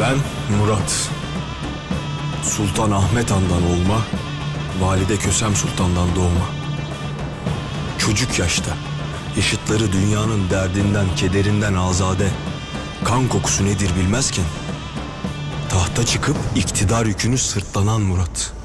Ben Murat. Sultan Ahmet Han'dan olma, Valide Kösem Sultan'dan doğma. Çocuk yaşta, yaşıtları dünyanın derdinden, kederinden azade, kan kokusu nedir bilmezken, tahta çıkıp iktidar yükünü sırtlanan Murat.